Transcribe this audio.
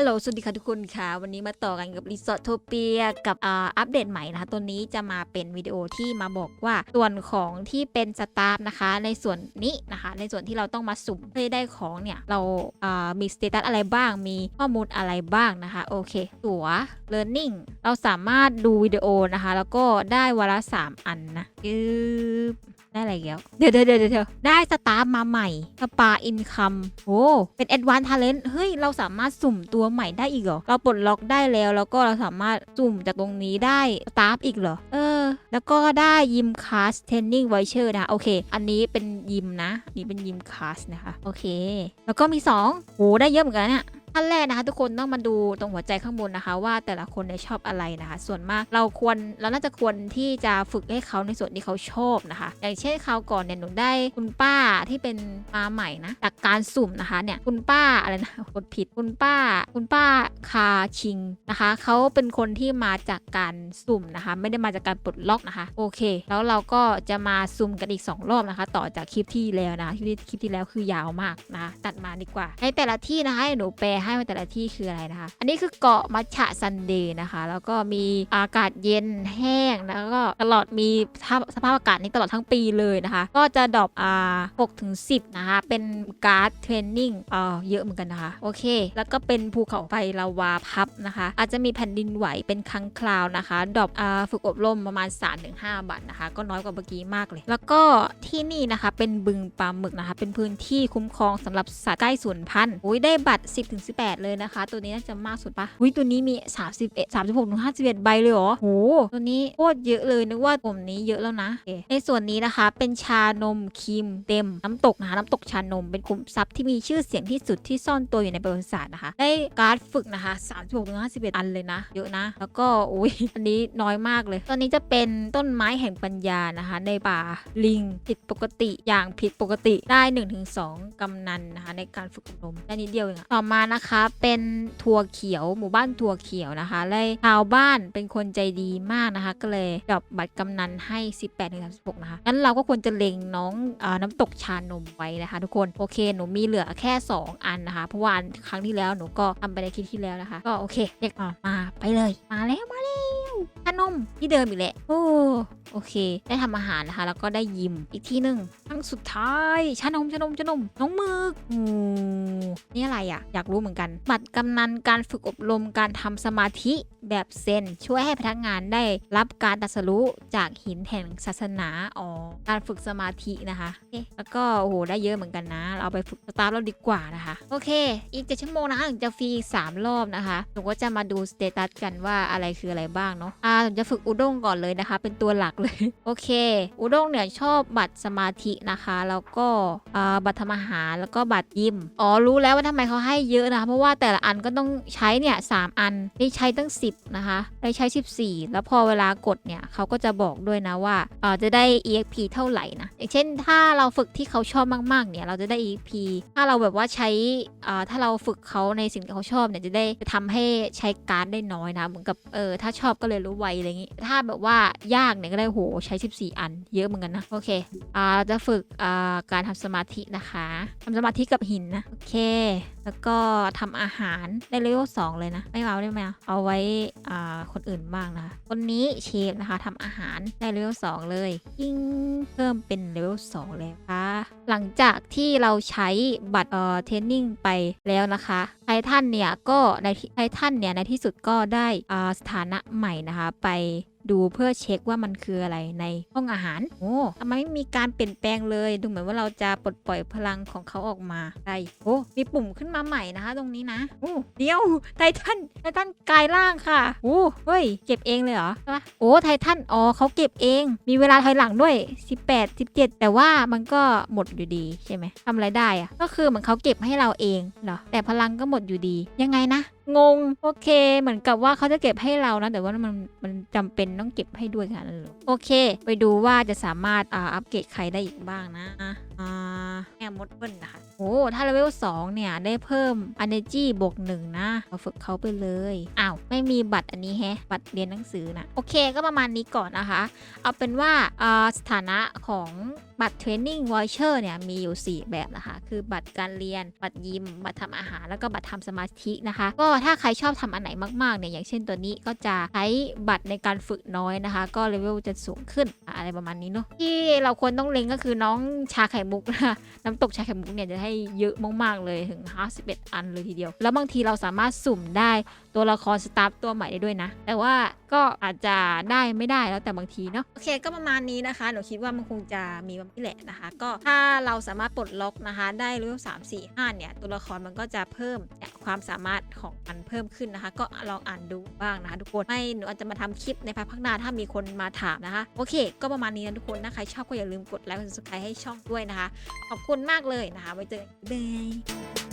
ฮัลโหล สวัสดีค่ะทุกคนค่ะ วันนี้มาต่อกันกับรีสอร์ทโทเปียกับอ่าอัปเดตใหม่นะคะ ตัวนี้จะมาเป็นวิดีโอที่มาบอกว่าส่วนของที่เป็นสตาฟนะคะ ในส่วนนี้นะคะ ในส่วนที่เราต้องมาสุ่มเพื่อได้ของเนี่ย เราอ่ามีสเตตัสอะไรบ้าง มีข้อมูลอะไรบ้างนะคะ โอเค ตัว learning เราสามารถดูวิดีโอนะคะ แล้วก็ได้วันละ3อันนะยึบ อะไรแล้วเดี๋ยวเดี๋ยวเดี๋ยวได้สตาร์มาใหม่สปาอินคัมโอ้เป็นแอดวานทาเลนต์เฮ้ย เราสามารถสุ่มตัวใหม่ได้อีกเหรอ เราปลดล็อกได้แล้ว แล้วก็เราสามารถสุ่มจากตรงนี้ได้สตาร์อีกเหรอ เออ แล้วก็ได้ยิมคาสเทนนิ่งไวเชอร์นะ โอเค อันนี้เป็นยิมนะ นี่เป็นยิมคาสนะคะ โอเค แล้วก็มี2โหได้เยอะเหมือนกันเนี่ย ขั้นแรกนะคะ ทุกคนต้องมาดูตรงหัวใจข้างบนนะคะ ว่าแต่ละคนเนี่ยชอบอะไรนะคะ ส่วนมากเราควรเราน่าจะควรที่จะฝึกให้เขาในส่วนที่เขาชอบนะคะ อย่างเช่นคราวก่อนเนี่ยหนูได้คุณป้าที่เป็นมาใหม่นะจากการสุ่มนะคะเนี่ยคุณป้าอะไรนะกดผิดคุณป้า คุณป้าคาชิงนะคะเขาเป็นคนที่มาจากการสุ่มนะคะ ไม่ได้มาจากการปลดล็อกนะคะ โอเค แล้วเราก็จะมาสุ่มกันอีก 2 รอบนะคะ ต่อจากคลิปที่แล้วนะคลิปที่คลิปที่แล้วคือยาวมากนะะตัดมาดีกว่าในแต่ละที่นะคะให้หนูแปลใให้างแต่ละที่คืออะไรนะคะ อันนี้คือเกาะมัชชะซันเดย์นะคะ แล้วก็มีอากาศเย็นแห้ง แล้วก็ตลอดมีสภาพอากาศนี้ตลอดทั้งปีเลยนะคะ ก็จะดรอปอ่าหกถึงสิบนะคะ เป็นการ์ดเทรนนิ่งอ่อเยอะเหมือนกันนะคะ โอเค แล้วก็เป็นภูเขาไฟลาวาพับนะคะ อาจจะมีแผ่นดินไหวเป็นครั้งคราวนะคะดรอปอ่าฝึกอบรมประมาณ 3-5 บาทนะคะ ก็น้อยกว่าเมื่อกี้มากเลย แล้วก็ที่นี่นะคะเป็นบึงปลาหมึกนะคะ เป็นพื้นที่คุ้มครองสำหรับสัตว์ใกล้สูญพันธุ์โอ้ยได้บัตร 10ถึง38 เลยนะคะ ตัวนี้น่าจะมากสุดปะอุ้ยตัวนี้มี 31 36ถึง51 ใบเลยเหรอโหตัวนี้โคตรเยอะเลยนึกว่าผมนี้เยอะแล้วนะในส่วนนี้นะคะ เป็นชานมครีมเต็มน้ำตกนะคะน้ำตกชานมเป็นกลุ่มรัพย์ที่มีชื่อเสียงที่สุดที่ซ่อนตัวอยู่ในประวัติศาสตร์นะคะ ได้การ์ดฝึกนะคะ36ถึง51 อันเลยนะ เยอะนะ แล้วก็อุ้ยอันนี้น้อยมากเลย ตอนนี้จะเป็นต้นไม้แห่งปัญญานะคะ ในป่าลิงผิดปกติอย่างผิดปกติได้ 1-2กำนันนะคะ ในการฝึกอบรมแค่นี้เดียวเองต่อมานะคะเป็นทั่วเขียวหมู่บ้านทั่วเขียวนะคะเลยชาวบ้านเป็นคนใจดีมากนะคะ ก็เลยดอบบัตรกำนันให้ 18-36 นะคะงั้นเราก็ควรจะเล็งน้องอน้ำตกชานมไว้นะคะ ทุกคนโอเคหนูมีเหลือแค่ 2 อันนะคะ เพราะว่าอันครั้งที่แล้วหนูก็ทำไปในคลิปที่แล้วนะคะ ก็โอเคเรียกมามาไปเลยมาแล้วมาเลย ชานมที่เดิมอีกแหละ โอ้โอเค ได้ทำอาหารนะคะ แล้วก็ได้ยิมอีกที่หนึ่งครั้งสุดท้ายชานมชานมชานมน้องมึกโอ้นี่อะไรอะอยากรู้เหมือนกันบัตรกำนันการฝึกอบรมการทำสมาธิแบบเซนช่วยให้พนักงานได้รับการตัสรู้จากหินแห่งศาสนาอ๋อการฝึกสมาธินะคะโอเคแล้วก็โอ้โหได้เยอะเหมือนกันนะ เราเอาไปฝึกสตาร์ทเราดีกว่านะคะ โอเค อีกเจ็ดชั่วโมงนะคะถึงจะฟรีสามรอบนะคะหนูก็จะมาดูสเตตัสกันว่าอะไรคืออะไรบ้างเนาะอ่าจะฝึกอุด้งก่อนเลยนะคะ เป็นตัวหลักเลย โอเค อุด้งเนี่ยชอบบัตรสมาธินะคะ แล้วก็อ่าบัตรทำอาหารแล้วก็บัตรยิมอ๋อรู้แล้วว่าทำไมเขาให้เยอะนะคะเพราะว่าแต่ละอันก็ต้องใช้เนี่ยสามอันได้ใช้ตั้ง 10 นะคะ ได้ใช้ 14 แล้วพอเวลากดเนี่ยเขาก็จะบอกด้วยนะว่าเอ่อจะได้ EXP เท่าไหร่นะอย่างเช่นถ้าเราฝึกที่เขาชอบมากๆเนี่ยเราจะได้ EXP ถ้าเราแบบว่าใช้อ่าถ้าเราฝึกเขาในสิ่งที่เขาชอบเนี่ยจะได้จะทำให้ใช้การ์ดได้น้อยนะเหมือนกับเออถ้าชอบก็เลยรู้ไวอะไรอย่างงี้ ถ้าแบบว่ายากเนี่ยก็ได้โหใช้ 14 อัน เยอะเหมือนกันนะ โอเคอ่าเราจะฝึกอ่าการทำสมาธินะคะทำสมาธิกับหินนะ โอเค แล้วก็ทำอาหารได้เลเวลสองเลยนะ ไม่เอาได้ไหมเอาไว้อ่าคนอื่นบ้างนะคะคนนี้เชฟนะคะทำอาหารได้เลเวลสองเลยยิ่งเพิ่มเป็นเลเวลสองเลยค่ะหลังจากที่เราใช้บัตรเอ่อเทรนนิ่งไปแล้วนะคะไททันเนี่ยก็ในที่ไททันเนี่ยในที่สุดก็ได้อ่าสถานะใหม่นะคะ ไปดูเพื่อเช็คว่ามันคืออะไรในห้องอาหาร โอ้ทำไมไม่มีการเปลี่ยนแปลงเลย ดูเหมือนว่าเราจะปลดปล่อยพลังของเขาออกมาได้โอ้ มีปุ่มขึ้นมาใหม่นะคะ ตรงนี้นะ โอ้เดี๋ยว ไททัน ไททันกลายร่างค่ะ โอ้ เฮ้ย เก็บเองเลยเหรอใช่ปะโอ้ ไททัน อ๋อเขาเก็บเอง มีเวลาถอยหลังด้วย 18 17 แต่ว่ามันก็หมดอยู่ดีใช่ไหมทำอะไรได้อะก็คือเหมือนเขาเก็บให้เราเองเหรอ แต่พลังก็หมดอยู่ดี ยังไงนะ งงโอเค เหมือนกับว่าเขาจะเก็บให้เรานะแต่ว่ามันมันจำเป็นต้องเก็บให้ด้วยค่ะนั่นเหรอโอเค ไปดูว่าจะสามารถอ่าอัปเกรดใครได้อีกบ้างนะ แง่มดเบิ้ลนะคะ โอ้ถ้าเลเวล2เนี่ย ได้เพิ่ม energy บวกหนึ่งนะเราฝึกเขาไปเลย อ้าว ไม่มีบัตรอันนี้แฮะ บัตรเรียนหนังสือนะ โอเคก็ประมาณนี้ก่อนนะคะ เอาเป็นว่าสถานะของบัตรเทรนนิ่งวอเชอร์เนี่ยมีอยู่ 4 แบบนะคะ คือบัตรการเรียน บัตรยิม บัตรทำอาหาร แล้วก็บัตรทำสมาธินะคะ ก็ถ้าใครชอบทำอันไหนมากๆเนี่ยอย่างเช่นตัวนี้ก็จะใช้บัตรในการฝึกน้อยนะคะ ก็เลเวลจะสูงขึ้นอะอะไรประมาณนี้เนาะที่เราควรต้องเล็งก็คือน้องชาไข่มุกนะคะน้ำตกชาไข่มุกเนี่ยจะให้เยอะมากๆเลยถึง51อันเลยทีเดียว แล้วบางทีเราสามารถสุ่มได้ตัวละครสตาฟตัวใหม่ได้ด้วยนะ แต่ว่าก็อาจจะได้ไม่ได้แล้วแต่บางทีเนาะโอเคก็ประมาณนี้นะคะหนูคิดว่ามันคงจะมีประมาณนี้แหละนะคะ ก็ถ้าเราสามารถปลดล็อกนะคะ ได้เลเวล3 4 5เนี่ย ตัวละครมันก็จะเพิ่มเนี่ยความสามารถของมันเพิ่มขึ้นนะคะ ก็ลองอ่านดูบ้างนะคะทุกคนไม่หนูอาจจะมาทำคลิปในภายภาคหน้าถ้ามีคนมาถามนะคะโอเค ก็ประมาณนี้นะทุกคนนะใครชอบก็อย่าลืมกดไลค์กด subscribe ให้ช่องด้วยนะคะ ขอบคุณมากเลยนะคะไว้เจอกันเลย